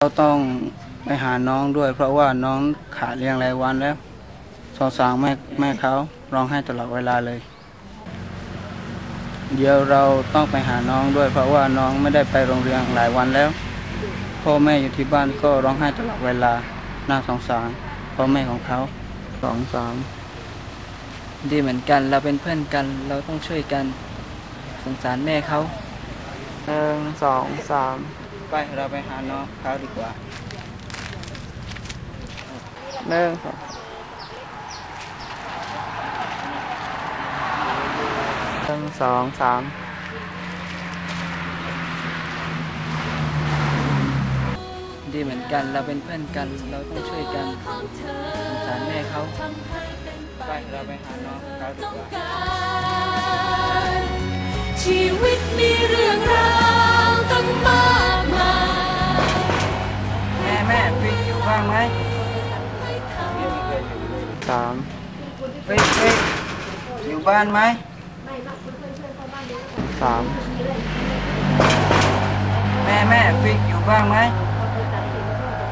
เราต้องไปหาน้องด้วย เพราะว่าน้องขาดเลี้ยงรายวันแล้วสงสารแม่แม่เขาร้องไห้ตลอดเวลาเลย เดี๋ยวเราต้องไปหาน้องด้วย เพราะว่าน้องไม่ได้ไปโรงเรียนหลายวันแล้ว พ่อแม่อยู่ที่บ้านก็ร้องไห้ตลอดเวลาน่าสงสารพ่อแม่ของเขาสองสามดีเหมือนกันเราเป็นเพื่อนกันเราต้องช่วยกัน สงสารแม่เขาหนึ่งสองสาม ไปเราไปหาน้องเขาดีกว่าหนึ่งสองหนึ่งสองสามดีเหมือนกันเราเป็นเพื่อนกัน เราต้องช่วยกันสงสารแม่เขาไปเราไปหาน้องเขาดีกว่าชีวิตมีเรื่องราวตั้งมาก สามฟิกฟิกอยู่บ้านไหมสามแม่แม่ฟิกอยู่บ้างไหม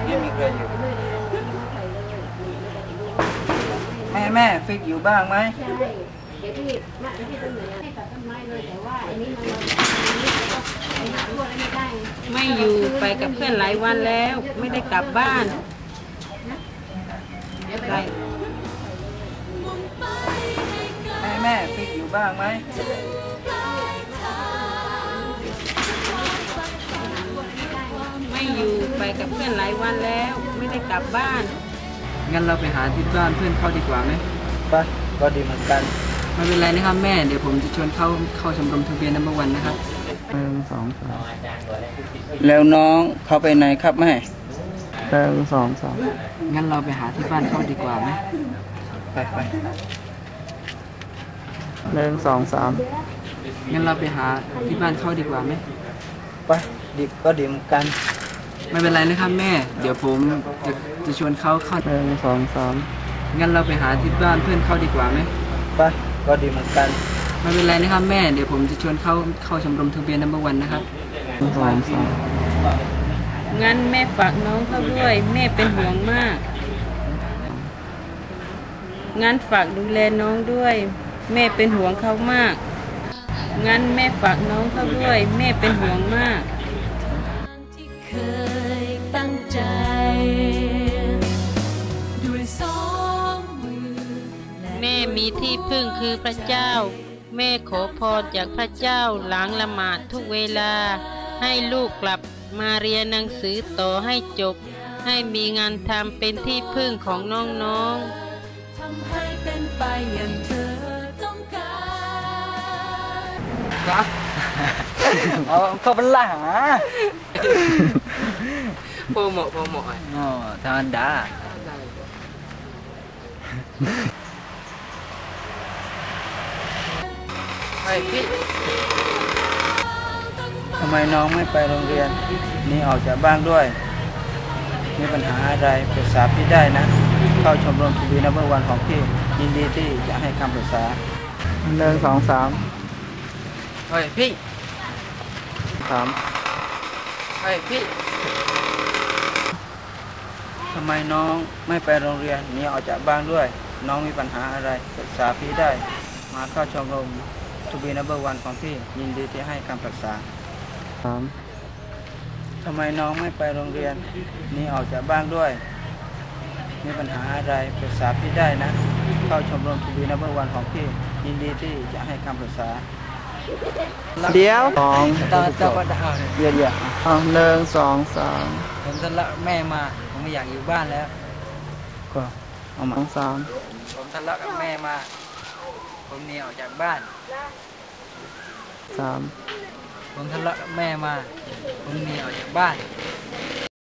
ไม่มีใครอยู่แม่แม่ฟิกอยู่บ้างไหมใช่เดี๋ยวพี่มาเดี๋ยวพี่เสนอให้ตัดต้นไม้เลยแต่ว่าอันนี้มันอันนี้ก็ไปหาทั่วแล้วไม่ได้ ไม่อยู่ไปกับเพื่อนหลายวันแล้ว ไม่ได้กลับบ้าน บ้างไหมไม่อยู่ไปกับเพื่อนหลายวันแล้ว ไม่ได้กลับบ้าน งั้นเราไปหาที่บ้านเพื่อนเขาดีกว่าไหมไปก็ดีเหมือนกันไม่เป็นไรนะครับแม่เดี๋ยวผมจะชวนเข้าเข้าชมรมทะเบียนนัมเบอร์วันนะครับหนึ่งสองสามแล้วน้องเขาไปไหนครับแม่หนึ่งสองสามงั้นเราไปหาที่บ้านเขาดีกว่าไหมไปไป หนึ่งสองสามงั้นเราไปหาที่บ้านเขาดีกว่าไหมไปดีก็ดีเหมือนกัน ไม่เป็นไรนะครับแม่ เดี๋ยวผมจะจะชวนเขาเข้าหนึ่งสองสามงั้นเราไปหาที่บ้านเพื่อนเขาดีกว่าไหมไปก็ดีเหมือนกัน ไม่เป็นไรนะครับแม่ เดี๋ยวผมจะชวนเขาเข้าชมรมทะเบียนนัมเบอร์วันนะครับหนึ่งสองสามงั้นแม่ฝากน้องเขาด้วย แม่เป็นห่วงมาก งั้นฝากดูแลน้องด้วย แม่เป็นห่วงเขามาก งั้นแม่ฝากน้องเขาด้วย แม่เป็นห่วงมาก ที่เคยตั้งใจ ด้วยสองมือและแม่มีที่พึ่งคือพระเจ้า แม่ขอพรจากพระเจ้าหลังละหมาดทุกเวลา ให้ลูกกลับมาเรียนหนังสือต่อให้จบ ให้มีงานทำเป็นที่พึ่งของน้องๆ ทำให้เป็นไปอย่างเธอ ครับเอาเข้าเป็นหลังอะโปรโมทโปรโมทอ๋อธรรมดาไปพี่ทำไมน้องไม่ไปโรงเรียนหนี่ออกจากบ้านด้วย มีปัญหาอะไรปรึกษาพี่ได้นะ เข้าชมรมทีวีนับเบอร์วันของพี่ ยินดีที่จะให้คำปรึกษาหนึ่งสองสาม เฮ้ยพี่สามเฮ้ยพี่ทำไมน้องไม่ไปโรงเรียนหนีออกจากบ้านด้วย น้องมีปัญหาอะไรปรึกษาพี่ได้ มาเข้าชมรมทูบีนับเบอร์วันของพี่ยินดีที่ให้คำปรึกษาสามทำไมน้องไม่ไปโรงเรียนหนีออกจากบ้านด้วย มีปัญหาอะไรปรึกษาพี่ได้นะ เข้าชมรมทูบีนับเบอร์วันของพี่ยินดีที่จะให้คำปรึกษา เดี๋ยวสองตาตาดาวเดี๋ยวเดี๋ยวเอาหนึ่งสองสามผมทะเลาะแม่มา ผมไม่อยากอยู่บ้านแล้วก็เอามาสามผมทะเลาะกับแม่มา ผมหนีออกจากบ้านสามผมทะเลาะกับแม่มา ผมหนีออกจากบ้านส